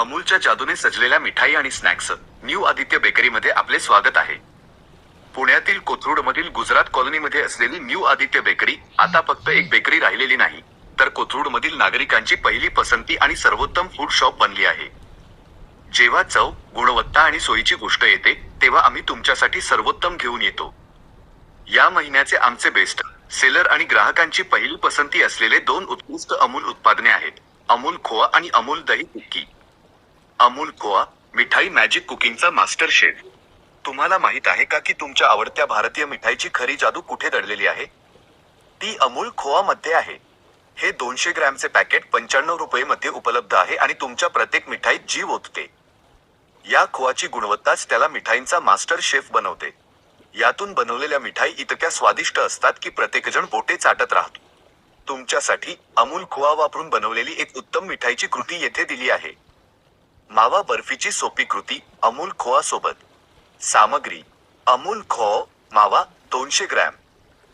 अमूलच्या जादूने सजलेल्या मिठाई आणि snacks. New Aditya बेकरीमध्ये आपले स्वागत आहे. पुण्यातील कोथरूडमधील गुजरात कॉलनीमध्ये असलेली न्यू आदित्य बेकरी आता फक्त एक बेकरी राहिलेली नाही तर कोथरूडमधील नागरिकांची पहिली पसंती आणि सर्वोत्तम फूड शॉप बनली आहे. जेव्हा चव गुणवत्ता आणि सोयीची गोष्ट येते तेव्हा आम्ही तुमच्यासाठी सर्वोत्तम घेऊन येतो. या महिन्याचे आमचे बेस्ट सेलर आणि ग्राहकांची पहिली पसंती असलेले दोन उत्कृष्ट अमूल उत्पादने आहेत. अमूल खोवा आणि अमूल दही टिक्की. अमूल खोवा मिठाई मॅजिक कुकिंगचा मास्टर शेफ तुम्हाला माहीत आहे का की तुमच्या आवडत्या भारतीय मिठाईची खरी जादू कुठे दडलेली आहे? ती अमूल खोआ मध्ये आहे. हे दोनशे ग्रॅमचे पॅकेट पंच्याण्णव रुपये मध्ये उपलब्ध आहे आणि तुमच्या प्रत्येक मिठाईत जीव ओतते. या खोवाची गुणवत्ताच त्याला मिठाईंचा मास्टर शेफ बनवते. यातून बनवलेल्या मिठाई इतक्या स्वादिष्ट असतात की प्रत्येकजण बोटे चाटत राहतो. तुमच्यासाठी अमूल खोवा वापरून बनवलेली एक उत्तम मिठाईची कृती येथे दिली आहे. मावा बर्फीची सोपी कृती अमूल खोवा सोबत. सामग्री अमूल खो मावा दोनशे ग्रॅम.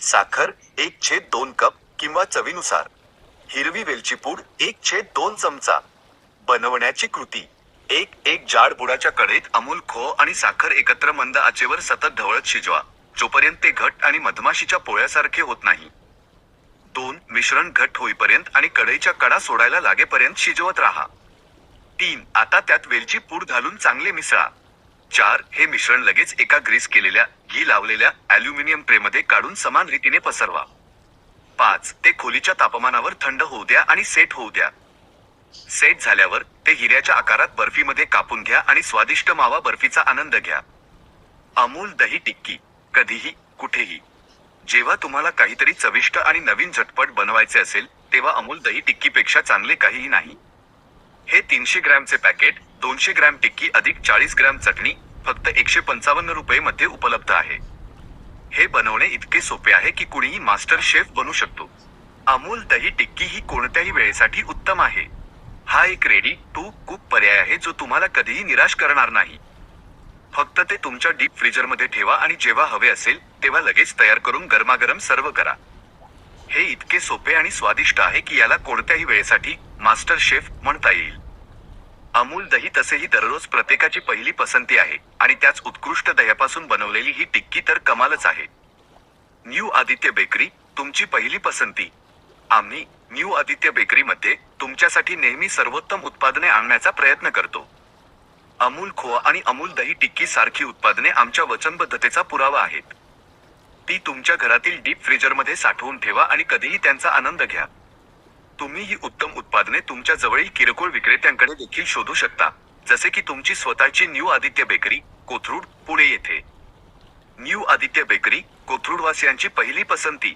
साखर एक छेद दोन कप किंवा चवीनुसार. हिरवी वेलची पूड एक छेद दोन चमचा. बनवण्याची कृती एक एक जाड बुडाच्या कढईत अमूल खो आणि साखर एकत्र मंद आचेवर सतत ढवळत शिजवा जोपर्यंत ते घट आणि मधमाशीच्या पोळ्यासारखे होत नाही. दोन मिश्रण घट होईपर्यंत आणि कढईच्या कडा सोडायला लागेपर्यंत शिजवत राहा. तीन. आता त्यात वेलची पूड घालून चांगले मिसळा. चार. हे मिश्रण लगेच एका ग्रीस केलेल्या घी लावलेल्या अल्युमिनियम ट्रेमध्ये काढून समान रीतीने पसरवा. पाच. ते खोलीच्या तापमानावर थंड होऊ द्या आणि सेट होऊ द्या. सेट झाल्यावर ते हिऱ्याच्या आकारात बर्फीमध्ये कापून घ्या आणि स्वादिष्ट मावा बर्फीचा आनंद घ्या. अमूल दही टिक्की. कधीही कुठेही. जेव्हा तुम्हाला काहीतरी चविष्ट आणि नवीन झटपट बनवायचे असेल तेव्हा अमूल दही टिक्कीपेक्षा चांगले काहीही नाही. हे तीनशे ग्रॅमचे पॅकेट दोनशे ग्रॅम टिक्की अधिक चाळीस ग्रॅम चटणी फक्त एकशे पंचावन्न रुपये मध्ये उपलब्ध आहे. हे बनवणे इतके सोपे आहे की कुणीही मास्टर शेफ बनू शकतो. अमूल दही टिक्की ही कोणत्याही वेळेसाठी उत्तम आहे. हा एक रेडी टू कुक पर्याय आहे जो तुम्हाला कधीही निराश करणार नाही. फक्त ते तुमच्या डीप फ्रीजरमध्ये ठेवा आणि जेव्हा हवे असेल तेव्हा लगेच तयार करून गरमागरम सर्व करा. हे इतके सोपे आणि स्वादिष्ट आहे की याला कोणत्याही वेळेसाठी मास्टर शेफ म्हणता येईल. अमूल दही तसेही दररोज प्रत्येकाची पहिली पसंती आहे आणि त्याच उत्कृष्ट दह्यापासून बनवलेली ही टिक्की तर कमालच आहे. न्यू आदित्य बेकरी तुमची पहिली पसंती. आम्ही न्यू आदित्य बेकरीमध्ये तुमच्यासाठी नेहमी सर्वोत्तम उत्पादने आणण्याचा प्रयत्न करतो. अमूल खोवा आणि अमूल दही टिक्की सारखी उत्पादने आमच्या वचनबद्धतेचा पुरावा आहेत. ती तुमच्या घरातील डीप फ्रीजरमध्ये साठवून ठेवा आणि कधीही त्यांचा आनंद घ्या. तुम्ही ही उत्तम उत्पादने तुमच्या जवळील किरकोळ विक्रेत्यांकडे देखील शोधू शकता. जसे की तुमची स्वतःची न्यू आदित्य बेकरी कोथरूड पुणे येथे. न्यू आदित्य बेकरी कोथरूडवासियांची पहिली पसंती